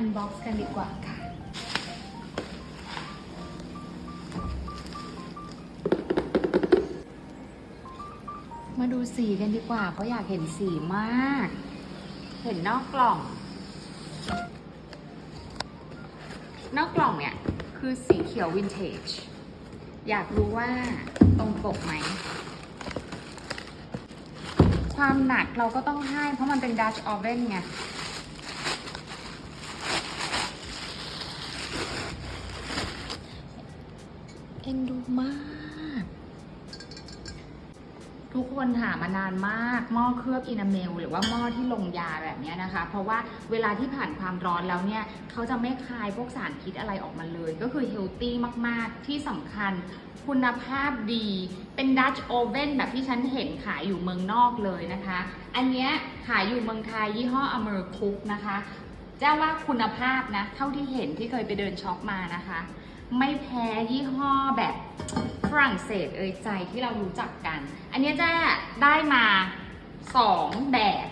อันบ็อกซ์กันดีกว่าค่ะ มาดูสีกันดีกว่า เพราะอยากเห็นสีมาก เห็นนอกกล่อง นอกกล่องเนี่ย คือสีเขียววินเทจ อยากรู้ว่าตรงปกไหมความหนักเราก็ต้องให้ เพราะมันเป็นดัชออเวนไง อ็นดูมาก ทุกคนถามานานมากหม้อเคลือบอินาเมล หรือว่าหม้อที่ลงยาแบบนี้นะคะ เพราะว่าเวลาที่ผ่านความร้อนแล้วเนี่ยเขาจะไม่คายพวกสารพิษอะไรออกมาเลย ก็คือเฮลตี้มาก ๆ ที่สำคัญคุณภาพดี เป็นดัชโอเว่นแบบที่ฉันเห็นขายอยู่เมืองนอกเลยนะคะ อันเนี้ยขายอยู่เมืองไทยยี่ห้ออเมริคุกนะคะเจ้าว่าคุณภาพนะ เท่าที่เห็นที่เคยไปเดินช็อปมานะคะ ไม่แพ้ยี่ห้อแบบฝรั่งเศสเอ่ยใจที่เรารู้จักกัน อันนี้จะได้มาสองแบบ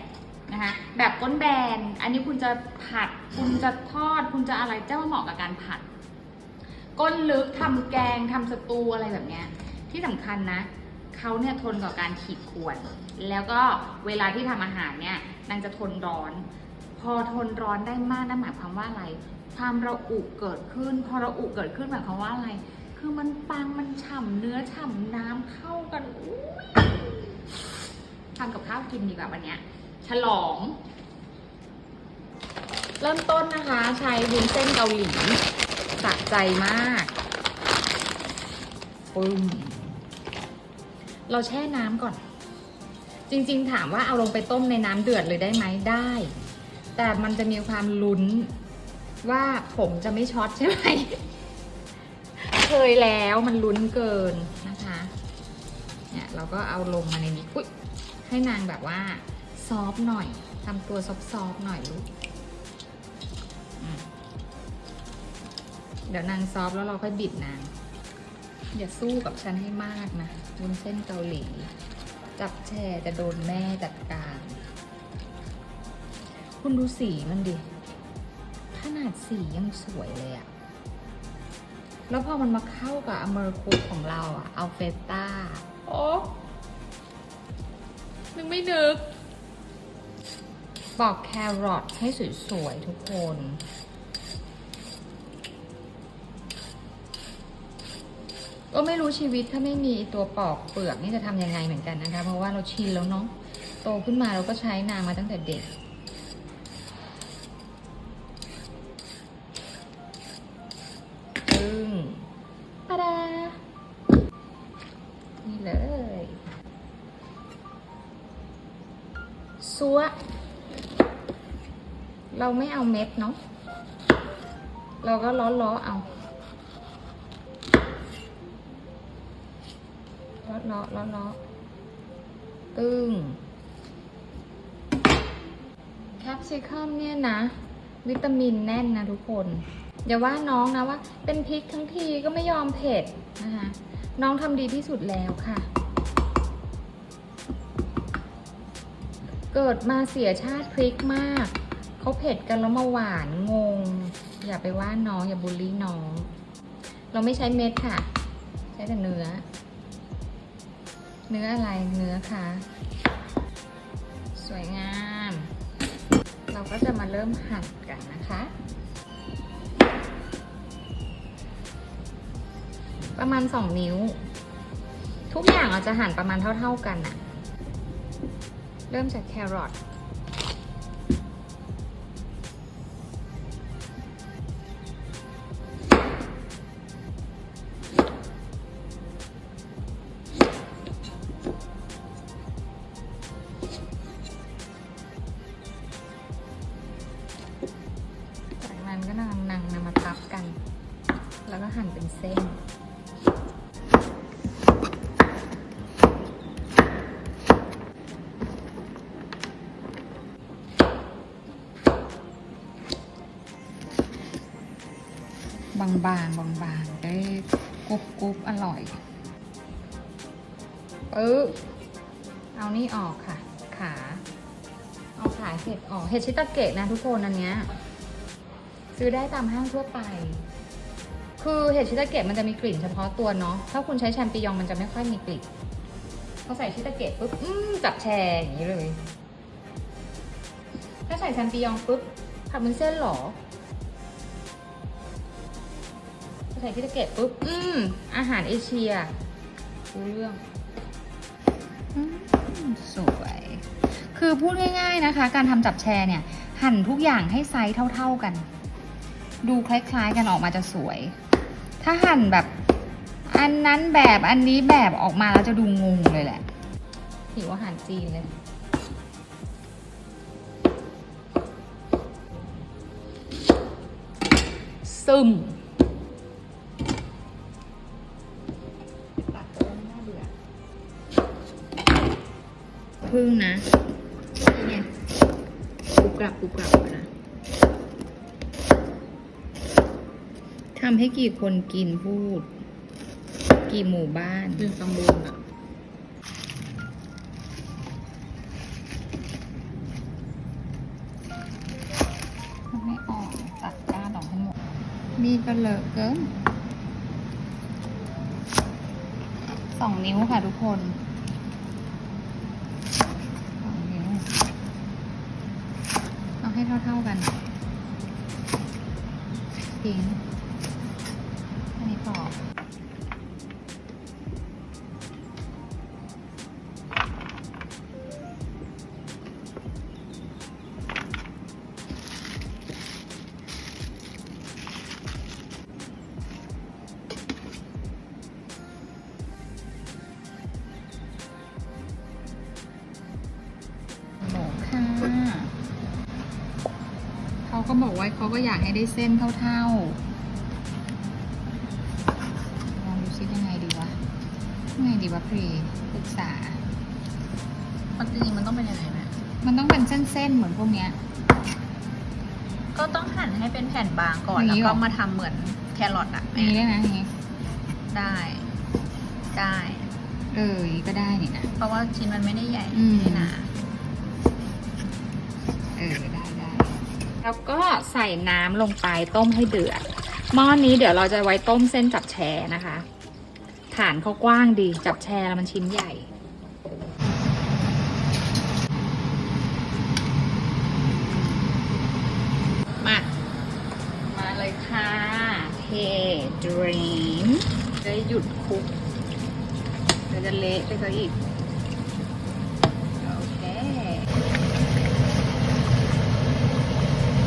นะคะแบบก้นแบน อันนี้คุณจะผัด คุณจะทอด คุณจะอะไรเจ้าเหมาะกับการผัด ก้นลึกทำแกงทำสตูอะไรแบบเนี้ย ที่สำคัญนะเขาเนี่ยทนกับการขีดข่วน แล้วก็เวลาที่ทำอาหารเนี่ยนางจะทนร้อน พอทนร้อนได้มากนั่นหมายความว่าอะไร ความระอุเกิดขึ้น พอระอุเกิดขึ้นหมายความว่าอะไร คือมันปังมันฉ่ำเนื้อฉ่ำน้ำเข้ากันอุ๊ยทำกับข้าวกินดีกว่าวันนี้ฉลอง เริ่มต้นนะคะใช้วุ้นเส้นเกาหลีสะใจมากปึ้มเราแช่น้ำก่อน จริงๆ ถามว่าเอาลงไปต้มในน้ำเดือดเลยได้ไหมได้ แต่มันจะมีความลุ้น ว่าผมจะไม่ช็อตใช่ไหม เคยแล้วมันลุ้นเกินนะคะ เนี่ยเราก็เอาลงมาในนี้อุ้ยให้นางแบบว่าซอฟหน่อยทำตัวซอฟๆหน่อยลูกเดี๋ยวนางซอฟแล้วเราค่อยบิดนาง อย่าสู้กับฉันให้มากนะวุ้นเส้นเกาหลี จับแช่จะโดนแม่จัดการ คุณดูสีมันดิ นาดสียังสวยเลยอะแล้วพอมันมาเข้ากับอเมริคุกของเราอะอัลเฟต้า โอ้นึกไม่นึกปอกแครอทให้สวยๆทุกคน ก็ไม่รู้ชีวิตถ้าไม่มีตัวปอกเปลือกนี่จะทำยังไงเหมือนกันนะคะ เพราะว่าเราชินแล้วเนาะ โตขึ้นมาเราก็ใช้นางมาตั้งแต่เด็ก เราไม่เอาเม็ดเนาะ เราก็ล้อล้อๆเอาล้อล้อล้อล้อตึงแคปซิคัมเนี่ยนะ วิตามินแน่นนะทุกคน อย่าว่าน้องนะว่า เป็นพริกทั้งทีก็ไม่ยอมเผ็ดนะคะน้องทำดีที่สุดแล้วค่ะ เกิดมาเสียชาติพริกมาก เขาเผ็ดกันแล้วมาหวานงง อย่าไปว่าน้องอย่าบูลลี่น้อง เราไม่ใช้เม็ดค่ะ ใช้แต่เนื้อ เนื้ออะไรเนื้อค่ะ สวยงาม เราก็จะมาเริ่มหั่นกันนะคะประมาณ 2 นิ้ว ทุกอย่างเราจะหั่นประมาณเท่า ๆกันน่ะ เริ่มจากแครอท บางบางบางๆได้กรุบกรุบอร่อยปึ๊บเอานี่ออกค่ะ ขา เอาขาเห็ดออกเห็ดชิตาเกะนะทุกคนอันเนี้ยซื้อได้ตามห้างทั่วไป คือเห็ดชิตาเกะมันจะมีกลิ่นเฉพาะตัวเนาะ ถ้าคุณใช้แชมปิญองมันจะไม่ค่อยมีกลิ่นพอใส่ชิตาเกะปุ๊บอืมจับแชร์อย่างนี้เลย ถ้าใส่แชมปิญองปุ๊บผัดมุนเส้นเหรอ ใส่ชิตาเกะปุ๊บ อืม อาหารเอเชียรู้เรื่องอืมสวย คือพูดง่ายๆนะคะ การทำจับแชร์เนี่ย หั่นทุกอย่างให้ไซส์เท่าๆกัน ดูคล้ายๆกันออกมาจะสวย ถ้าหั่นแบบอันนั้นแบบอันนี้แบบออกมาแล้วจะดูงงเลยแหละหิวอาหารจีนเลยซึม พึ่งนะนี่ไงกรุบกรับกรุบกรับนะทำให้กี่คนกินพูด กี่หมู่บ้านหนึ่งตำบลอะมันไม่ออกตัดก้านออกให้หมด นี่ก็เลอะเกินสองนิ้วค่ะทุกคนสองนิ้ว เท่ากันจริง ก็บอกว่าเขาก็อยากให้ได้เส้นเท่าๆ ลองดูซิยังไงดีวะยังไงดีวะพรีปรึกษามันจริงๆมันต้องเป็นยังไงแม่มันต้องเป็นเส้นๆ เหมือนพวกเนี้ย ก็ต้องหั่นให้เป็นแผ่นบางก่อน อย่างแล้วนี้ก็เหรอมาทำเหมือนแครอทอะอย่างนี้ได้ไหมอย่างนี้ ได้ ได้ เอออย่างนี้ก็ได้นี่นะ เพราะว่าชิ้นมันไม่ได้ใหญ่อืม ไม่หนา เออได้ได้ แล้วก็ใส่น้ำลงไปต้มให้เดือดหม้อนี้เดี๋ยวเราจะไว้ต้มเส้นจับแชร์นะคะ ฐานเขากว้างดีจับแชร์แล้วมันชิ้นใหญ่มามาเลยค่ะเทดรีมจะหยุดคุกเดี๋ยวจะเละไปซะอีก โอเค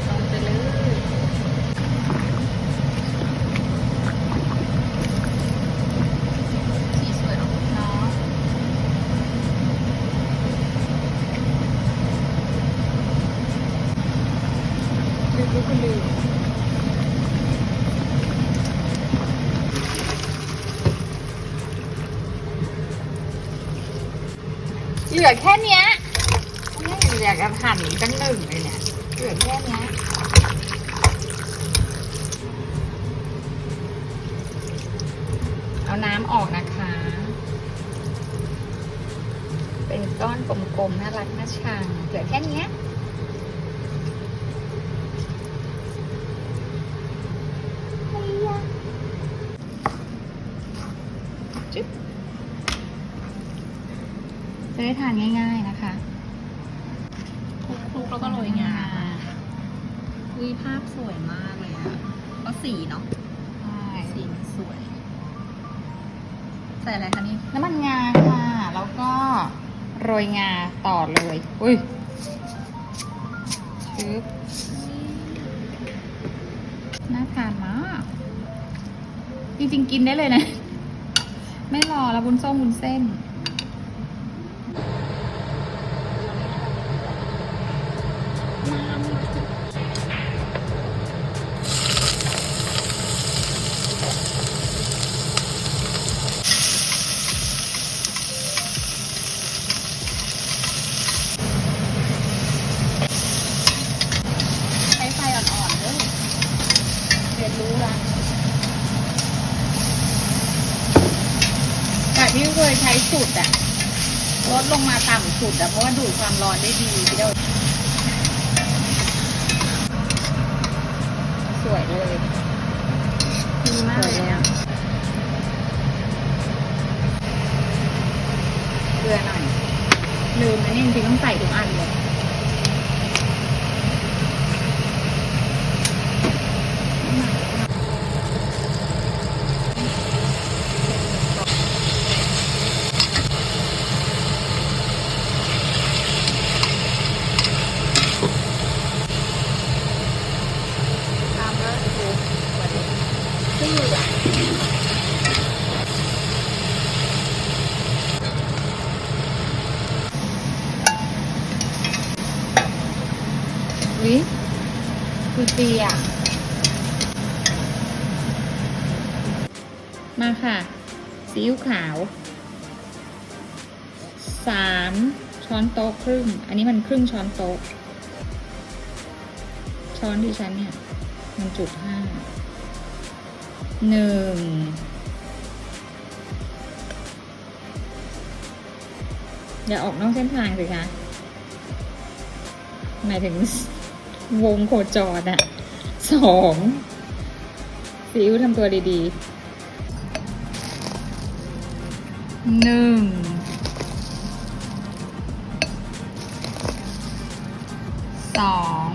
ลงไปเลยสีสวยเนอะเนาะลืมก็คือลืม เห ลือแค่เนี้ยอยากจะหั่นตั้งหนึ่งเลยเนี่ยเหลือแค่เนี้ยเอาน้ำออกนะคะ เป็นก้อนกลมๆน่ารักน่าชังเหลือแค่เนี้ยเฮ้ยยะจึ๊บ จะได้ ทานง่าย ๆนะคะคลุกๆแล้วก็โรยงาอุ้ยภาพสวยมากเลยอะก็สีเนาะใช่สีมันสวย ใส่อะไรคะนี่น้ำมันงาค่ะ แล้วก็โรยงาต่อเลย อุ้ยชึบน่าทานมากจริงๆ กินได้เลยนะ ไม่รอแล้วบุญส้มบุญเส้น ใช้ไฟอ่อนๆด้วยเรียนรู้ละจากที่เค ยใช้สุดอะลดลงมาต่ำสุดอะเพราะว่าดูดความร้อนได้ดีพี่เดาสเลยดีมากเลยอะเกลือหน่อยลืมนะเนี่ยจริงๆต้องใส่ทุกอันเลย ตามแล้วดูชื่ออะ วิคือเตียมาค่ะซีอิ๊วขาวสามช้อนโต๊ะครึ่ง อันนี้มันครึ่งช้อนโต๊ะ ช้อนที่ฉันเนี่ยมันจุดห้าหนึ่งอย่าออกนอกเส้นทางสิคะหมายถึง วงโคจรอะสองซีอิ๊วทำตัวดีๆหนึ่งสอง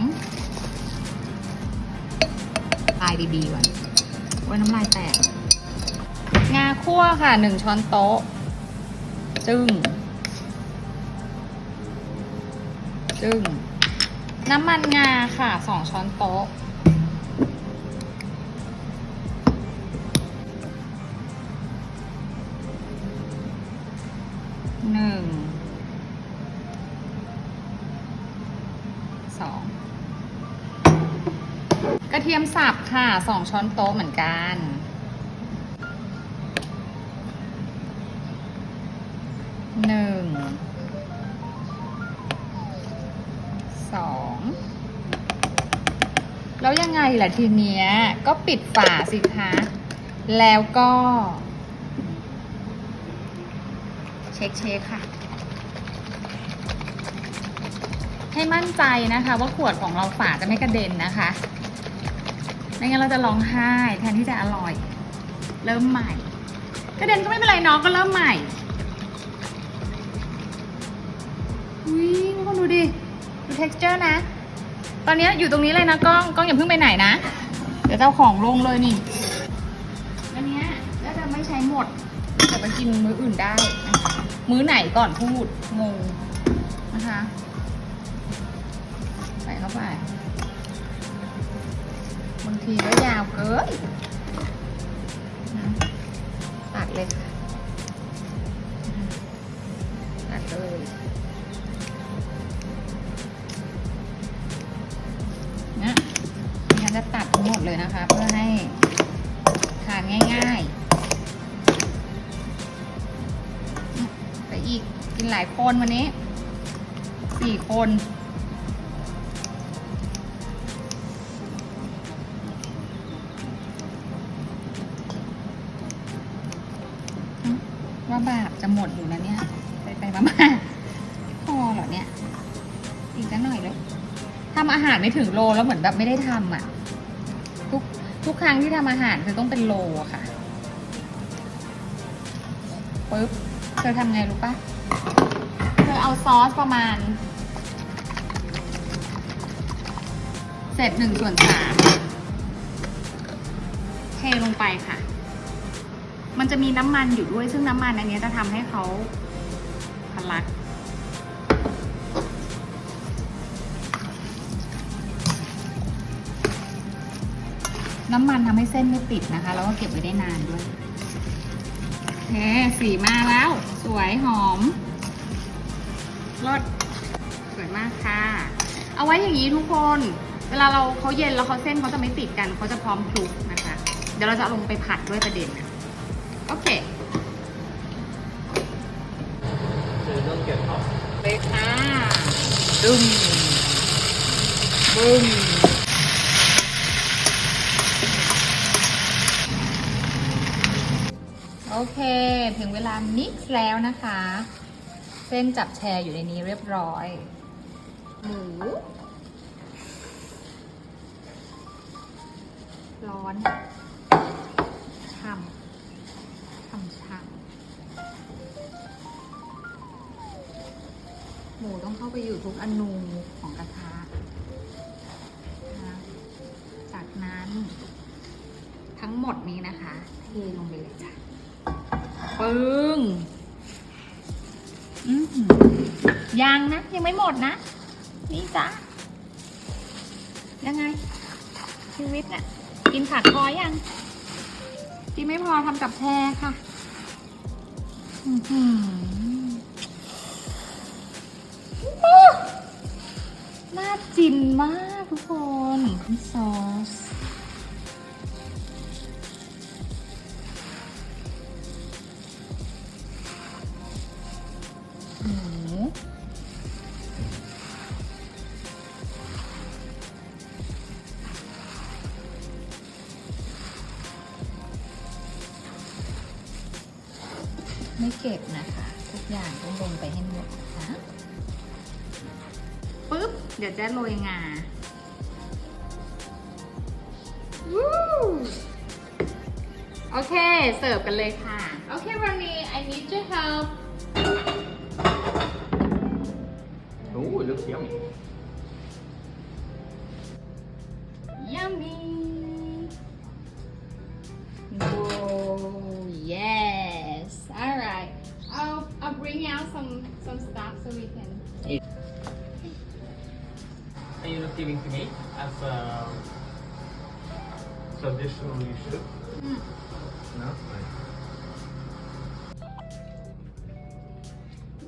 ลายดีๆก่อนโอ้น้ำลายแตก งาคั่วค่ะหนึ่งช้อนโต๊ะ จึ้ง จึ้ง น้ำมันงาค่ะสองช้อนโต๊ะ หนึ่ง สอง กระเทียมสับค่ะสองช้อนโต๊ะเหมือนกัน แล้วยังไงล่ะทีเนี้ย ก็ปิดฝาสิคะ แล้วก็ เช็คเช็คค่ะ ให้มั่นใจนะคะ ว่าขวดของเราฝาจะไม่กระเด็นนะคะไม่งั้นเราจะร้องไห้แทนที่จะอร่อย เริ่มใหม่ กระเด็นก็ไม่เป็นไรเน้องก็เริ่มใหม่อุ้ยทุกคนดูดิ ดู texture นะ ตอนนี้อยู่ตรงนี้เลยนะกล้องกล้องอย่าเพิ่งไปไหนนะ เดี๋ยวเจ้าของลงเลยนี่อันนี้ก็จะไม่ใช้หมดแต่ไปกินมื้ออื่นได้ มื้อไหนก่อนพูดงงนะคะ ใส่เข้าไปบางทีก็ยาวเกินตัดเลยตัดเลย เลยนะคะ เพื่อให้ทานง่ายๆไปอีกกินหลายคนวันนี้สี่คนว่าบาปจะหมดอยู่นะเนี่ย ไปไปมามาพอเหรอเนี่ย อีกสักหน่อยเลยทำอาหารไม่ถึงโลแล้วเหมือนแบบไม่ได้ทำอะ ทุกครั้งที่ทำอาหารคือต้องเป็นโลอะค่ะปึ๊บเธอทำไงรู้ปะเธอเอาซอสประมาณ เศษหนึ่งส่วนสามเทลงไปค่ะ มันจะมีน้ำมันอยู่ด้วยซึ่งน้ำมันอันนี้จะทำให้เขาทะลัก น้ำมันทำให้เส้นไม่ติดนะคะ แล้วก็เก็บไว้ได้นานด้วยโอเคสีมาแล้ว สวยหอมรสสวยมากค่ะ เอาไว้อย่างนี้ทุกคน เวลาเราเขาเย็นแล้วเขาเส้นเขาจะไม่ติดกันเขาจะพร้อมคลุกนะคะ เดี๋ยวเราจะลงไปผัดด้วยประเด็นนะโอเคเก็บออกเลยค่ะดึมบึ้ม โอเค ถึงเวลามิกซ์แล้วนะคะ เส้นจับแชร์อยู่ในนี้เรียบร้อย หมู ร้อนช่ำช่ำช่ำหมูต้องเข้าไปอยู่ทุกอนูของกระทะนะคะจากนั้น ทั้งหมดนี้นะคะ เทลง ยังนะ ยังไม่หมดนะ นี่จ้ะยังไง ชีวิตเนี่ยกินขาดพอยัง กินไม่พอทำกับแพรค่ะหือน่าจินมากทุกคนซอส ไม่เก็บนะคะ ทุกอย่างต้องลงไปให้หมดนะปุ๊บ เดี๋ยวจะโรยงาวู้โอเค เสิร์ฟกันเลยค่ะ โอเค วันนี้ I need your help Oh, it looks yummy. Yummy! giving to me as a suggestion on Mm. No?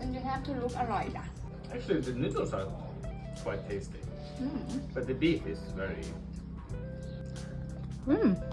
And you have to look alright. Actually, the noodles are quite tasty, mm. but the beef is very. Mm.